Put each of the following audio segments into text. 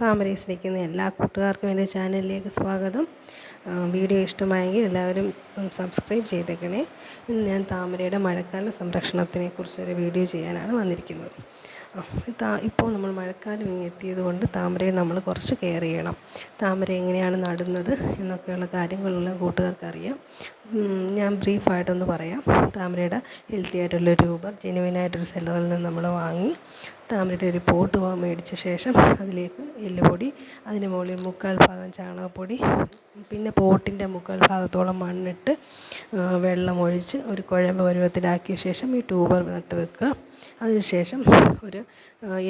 താമരയെ സ്നേഹിക്കുന്ന എല്ലാ കൂട്ടുകാർക്കും എന്റെ ചാനലിലേക്ക് സ്വാഗതം. വീഡിയോ ഇഷ്ടമായെങ്കിൽ എല്ലാവരും സബ്സ്ക്രൈബ് ചെയ്തേക്കണേ. ഇന്ന് ഞാൻ താമരയുടെ മഴക്കാല സംരക്ഷണത്തിനെ കുറിച്ചൊരു വീഡിയോ ചെയ്യാനാണ് വന്നിരിക്കുന്നത്. ഇപ്പോൾ നമ്മൾ മഴക്കാലം എത്തിയത് കൊണ്ട് താമരയെ നമ്മൾ കുറച്ച് കെയർ ചെയ്യണം. താമര എങ്ങനെയാണ് നടുന്നത് എന്നൊക്കെയുള്ള കാര്യങ്ങളുള്ള കൂട്ടുകാർക്ക് അറിയാം ഞാൻ ബ്രീഫായിട്ടൊന്ന് പറയാം. താമരയുടെ ഹെൽത്തി ആയിട്ടുള്ള രൂപം ജെനുവിനായിട്ടൊരു സെല്ലറിൽ നിന്ന് നമ്മൾ വാങ്ങി താമരയുടെ ഒരു പോട്ട് മേടിച്ച ശേഷം അതിലേക്ക് എല്ലുപൊടി അതിന് മുകളിൽ മുക്കാൽ ഭാഗം ചാണകപ്പൊടി പിന്നെ പോട്ടിന്റെ മുക്കാൽ ഭാഗത്തോളം മണ്ണിട്ട് വെള്ളം ഒഴിച്ച് ഒരു കുഴമ്പ് പരുവത്തിലാക്കിയ ശേഷം ഈ ട്യൂബർ നട്ട് വെക്കുക. അതിനുശേഷം ഒരു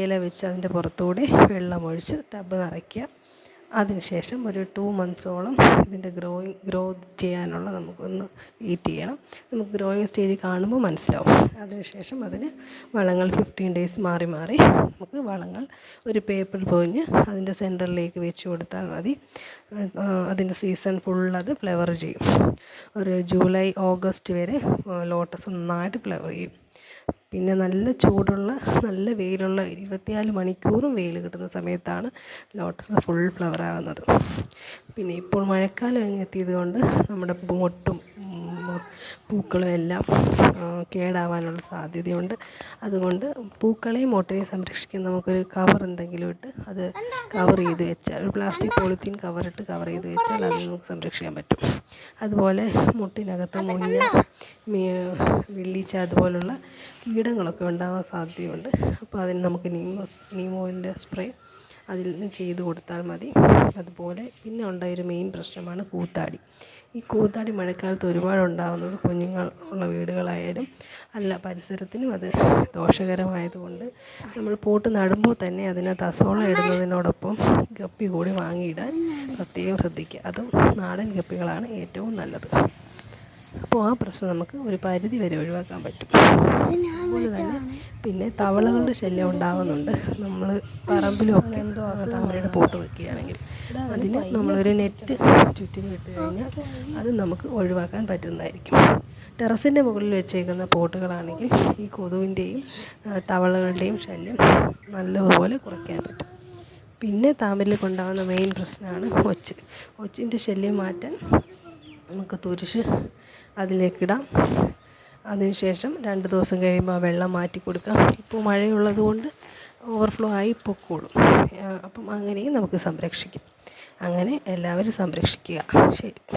ഇല വെച്ച് അതിന്റെ വെള്ളം ഒഴിച്ച് ടബ് നിറയ്ക്കുക. അതിനുശേഷം ഒരു ടു മന്ത്സോളം ഇതിന്റെ ഗ്രോയിങ് ഗ്രോ ചെയ്യാനുള്ള നമുക്കൊന്ന് വെയിറ്റ് ചെയ്യണം. നമുക്ക് ഗ്രോയിങ് സ്റ്റേജ് കാണുമ്പോൾ മനസ്സിലാവും. അതിനുശേഷം അതിന് വളങ്ങൾ ഫിഫ്റ്റീൻ ഡേയ്സ് മാറി മാറി നമുക്ക് വളങ്ങൾ ഒരു പേപ്പർ പൊതിഞ്ഞ് അതിന്റെ സെന്ററിലേക്ക് വെച്ച് കൊടുത്താൽ മതി. അതിന്റെ സീസൺ ഫുൾ അത് ഫ്ലവർ ചെയ്യും. ഒരു ജൂലൈ ഓഗസ്റ്റ് വരെ ലോട്ടസ് നന്നായിട്ട് ഫ്ലവർ ചെയ്യും. പിന്നെ നല്ല ചൂടുള്ള നല്ല വെയിലുള്ള ഇരുപത്തിനാല് മണിക്കൂറും വെയിൽ കിട്ടുന്ന സമയത്താണ് ലോട്ടസ് ഫുൾ ഫ്ലവർ ആകുന്നത് പിന്നെ ഇപ്പോൾ മഴക്കാലം എത്തിയത് കൊണ്ട് നമ്മുടെ മൊട്ടും പൂക്കളും എല്ലാം കേടാവാനുള്ള സാധ്യതയുണ്ട്. അതുകൊണ്ട് പൂക്കളെയും മൊട്ടിനെയും സംരക്ഷിക്കാൻ നമുക്കൊരു കവർ എന്തെങ്കിലും ഇട്ട് അത് കവർ ചെയ്ത് വെച്ചാൽ ഒരു പ്ലാസ്റ്റിക് പോളിത്തീൻ കവറിട്ട് കവർ ചെയ്ത് വെച്ചാൽ അത് നമുക്ക് സംരക്ഷിക്കാൻ പറ്റും. അതുപോലെ മുട്ടിനകത്ത് മുഞ്ഞ വെള്ളീച്ച അതുപോലുള്ള കീടങ്ങളൊക്കെ ഉണ്ടാകാൻ സാധ്യതയുണ്ട്. അപ്പോൾ അതിന് നമുക്ക് നീമോ നീമോയിന്റെ സ്പ്രേ അതിൽ നിന്ന് ചെയ്ത് കൊടുത്താൽ മതി. അതുപോലെ പിന്നെ ഉണ്ടായൊരു മെയിൻ പ്രശ്നമാണ് കൂത്താടി. ഈ കൂത്താടി മഴക്കാലത്ത് ഒരുപാട് ഉണ്ടാകുന്നത് കുഞ്ഞുങ്ങൾ ഉള്ള വീടുകളായാലും അല്ല പരിസരത്തിനും അത് ദോഷകരമായതുകൊണ്ട് നമ്മൾ പോട്ട് നടുമ്പോൾ തന്നെ അതിനകത്ത് അസോള ഇടുന്നതിനോടൊപ്പം ഗപ്പി കൂടി വാങ്ങിയിടാൻ പ്രത്യേകം ശ്രദ്ധിക്കുക. അതും നാടൻ ഗപ്പികളാണ് ഏറ്റവും നല്ലത്. അപ്പോൾ ആ പ്രശ്നം നമുക്ക് ഒരു പരിധി വരെ ഒഴിവാക്കാൻ പറ്റും. അതുപോലെ തന്നെ പിന്നെ തവളകളുടെ ശല്യം ഉണ്ടാകുന്നുണ്ട് നമ്മൾ പറമ്പിലൊക്കെ എന്തോ താമരയുടെ പോട്ട് വെക്കുകയാണെങ്കിൽ അതിന് നമ്മളൊരു നെറ്റ് ചുറ്റി വിട്ട് കഴിഞ്ഞാൽ അത് നമുക്ക് ഒഴിവാക്കാൻ പറ്റുന്നതായിരിക്കും. ടെറസിന്റെ മുകളിൽ വെച്ചേക്കുന്ന പോട്ടുകളാണെങ്കിൽ ഈ കൊതുവിന്റെയും തവളകളുടെയും ശല്യം നല്ലതുപോലെ കുറയ്ക്കാൻ പറ്റും. പിന്നെ താമരയിൽ കൊണ്ടാകുന്ന മെയിൻ പ്രശ്നമാണ് ഒച്ച്. ഒച്ചിന്റെ ശല്യം മാറ്റാൻ നമുക്ക് തുരിശ് അതിലേക്കിടാം. അതിനുശേഷം രണ്ട് ദിവസം കഴിയുമ്പോൾ ആ വെള്ളം മാറ്റി കൊടുക്കാം. ഇപ്പോൾ മഴയുള്ളത് കൊണ്ട് ഓവർഫ്ലോ ആയി പൊക്കോളും. അപ്പം അങ്ങനെയും നമുക്ക് സംരക്ഷിക്കാം. അങ്ങനെ എല്ലാവരും സംരക്ഷിക്കുക. ശരി.